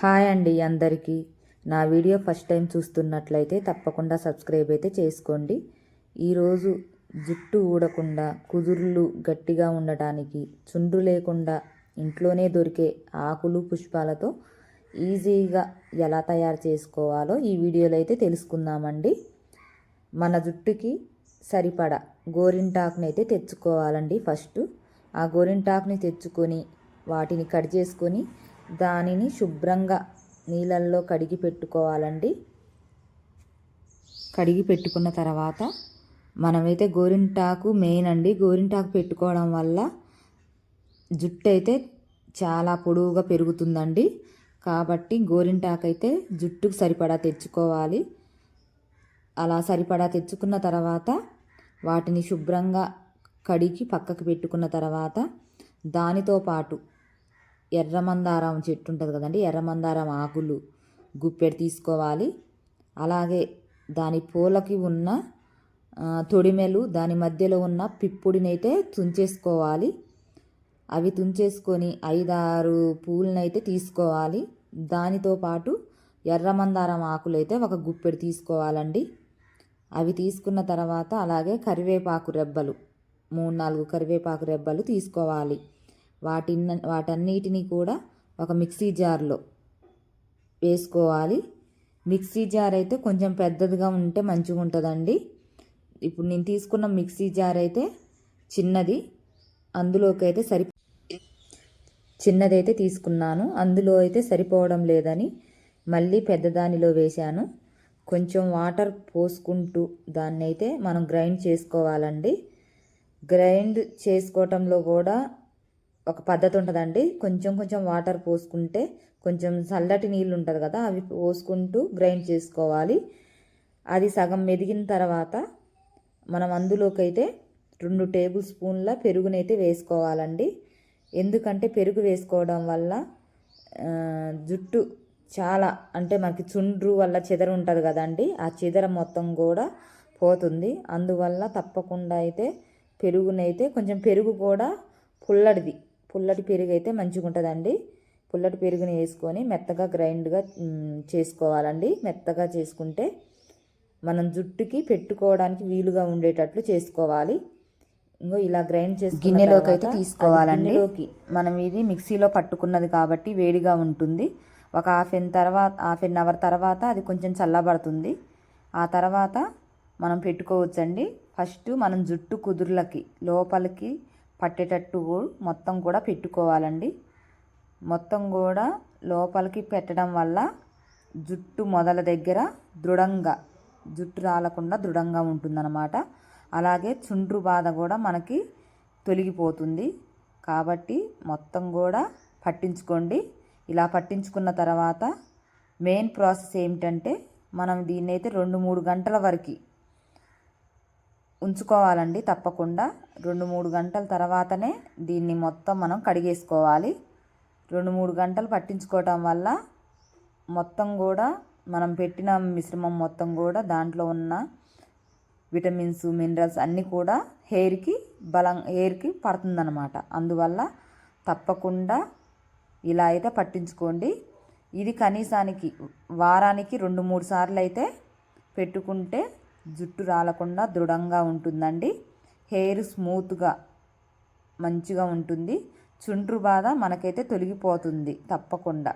Hi అండి అందరికీ. నా వీడియో ఫస్ట్ టైం చూస్తున్నట్లయితే తప్పకుండా సబ్స్క్రైబ్ అయితే చేసుకోండి. ఈరోజు జుట్టు ఊడకుండా కుదుర్లు గట్టిగా ఉండటానికి చుండ్రు లేకుండా ఇంట్లోనే దొరికే ఆకులు పుష్పాలతో ఈజీగా ఎలా తయారు చేసుకోవాలో ఈ వీడియోలో అయితే తెలుసుకుందామండి. మన జుట్టుకి సరిపడా గోరింటాకుని అయితే తెచ్చుకోవాలండి ఫస్ట్. ఆ గోరింటాకుని తెచ్చుకొని వాటిని కట్ చేసుకొని దానిని శుభ్రంగా నీళ్ళల్లో కడిగి పెట్టుకోవాలండి. కడిగి పెట్టుకున్న తర్వాత మనమైతే గోరింటాకు మెయిన్ అండి. గోరింటాకు పెట్టుకోవడం వల్ల జుట్టు అయితే చాలా పొడవుగా పెరుగుతుందండి. కాబట్టి గోరింటాకు అయితే జుట్టుకు సరిపడా తెచ్చుకోవాలి. అలా సరిపడా తెచ్చుకున్న తర్వాత వాటిని శుభ్రంగా కడిగి పక్కకు పెట్టుకున్న తర్వాత దానితో పాటు ఎర్రమందారం చెట్టు ఉంటుంది కదండి ఎర్రమందారం ఆకులు గుప్పెడు తీసుకోవాలి. అలాగే దాని పూలకి ఉన్న తొడిమెలు దాని మధ్యలో ఉన్న పిప్పుడినైతే తుంచేసుకోవాలి. అవి తుంచేసుకొని ఐదారు పూలనైతే తీసుకోవాలి. దానితో పాటు ఎర్రమందారం ఆకులైతే ఒక గుప్పెడు తీసుకోవాలండి. అవి తీసుకున్న తర్వాత అలాగే కరివేపాకు రెబ్బలు మూడు నాలుగు కరివేపాకు రెబ్బలు తీసుకోవాలి. వాటిన్న వాటన్నిటిని కూడా ఒక మిక్సీ జార్లో వేసుకోవాలి. మిక్సీ జార్ అయితే కొంచెం పెద్దదిగా ఉంటే మంచిగా ఉంటుందండి. ఇప్పుడు నేను తీసుకున్న మిక్సీ జార్ అయితే చిన్నది. అందులోకి అయితే సరి చిన్నదైతే తీసుకున్నాను. అందులో అయితే సరిపోవడం లేదని మళ్ళీ పెద్దదానిలో వేశాను. కొంచెం వాటర్ పోసుకుంటూ దాన్ని అయితే మనం గ్రైండ్ చేసుకోవాలండి. గ్రైండ్ చేసుకోవటంలో కూడా ఒక పద్ధతి ఉంటుందండి కొంచెం కొంచెం వాటర్ పోసుకుంటే కొంచెం చల్లటి నీళ్ళు ఉంటుంది కదా అవి పోసుకుంటూ గ్రైండ్ చేసుకోవాలి. అది సగం మెదిగిన తర్వాత మనం అందులోకి అయితే రెండు టేబుల్ స్పూన్ల పెరుగునైతే వేసుకోవాలండి. ఎందుకంటే పెరుగు వేసుకోవడం వల్ల జుట్టు చాలా అంటే మనకి చుండ్రు వల్ల చెదర ఉంటుంది కదండి ఆ చెదర మొత్తం కూడా పోతుంది. అందువల్ల తప్పకుండా అయితే పెరుగునైతే కొంచెం పెరుగు కూడా పుల్లడిది. పుల్లటి పెరుగు అయితే మంచిగా ఉంటుందండి పుల్లటి పెరుగుని వేసుకొని మెత్తగా గ్రైండ్గా చేసుకోవాలండి. మెత్తగా చేసుకుంటే మనం జుట్టుకి పెట్టుకోవడానికి వీలుగా ఉండేటట్లు చేసుకోవాలి. ఇంకో ఇలా గ్రైండ్ చేసి గిన్నెలోకి అయితే తీసుకోవాలండి. మనం ఇది మిక్సీలో పట్టుకున్నది కాబట్టి వేడిగా ఉంటుంది. ఒక హాఫ్ ఎన్ తర్వాత హాఫ్ ఎన్ అవర్ తర్వాత అది కొంచెం చల్లబడుతుంది. ఆ తర్వాత మనం పెట్టుకోవచ్చండి. ఫస్ట్ మనం జుట్టు కుదుర్లకి లోపలికి పట్టేటట్టు మొత్తం కూడా పెట్టుకోవాలండి. మొత్తం కూడా లోపలికి పెట్టడం వల్ల జుట్టు మొదల దగ్గర దృఢంగా జుట్టు రాలకుండా దృఢంగా ఉంటుందన్నమాట. అలాగే చుండ్రు బాధ కూడా మనకి తొలగిపోతుంది. కాబట్టి మొత్తం కూడా పట్టించుకోండి. ఇలా పట్టించుకున్న తర్వాత మెయిన్ ప్రాసెస్ ఏమిటంటే మనం దీన్ని అయితే రెండు మూడు గంటల వరకు ఉంచుకోవాలండి తప్పకుండా. రెండు మూడు గంటల తర్వాతనే దీన్ని మొత్తం మనం కడిగేసుకోవాలి. రెండు మూడు గంటలు పట్టించుకోవటం వల్ల మొత్తం కూడా మనం పెట్టిన మిశ్రమం మొత్తం కూడా దాంట్లో ఉన్న విటమిన్స్ మినరల్స్ అన్నీ కూడా హెయిర్కి బలం హెయిర్కి పడుతుందన్నమాట. అందువల్ల తప్పకుండా ఇలా అయితే పట్టించుకోండి. ఇది కనీసానికి వారానికి రెండు మూడు సార్లు అయితే పెట్టుకుంటే జుట్టు రాలకుండా దృఢంగా ఉంటుందండి. హెయిర్ స్మూత్గా మంచిగా ఉంటుంది. చుండ్రు బాధ మనకైతే తొలగిపోతుంది తప్పకుండా.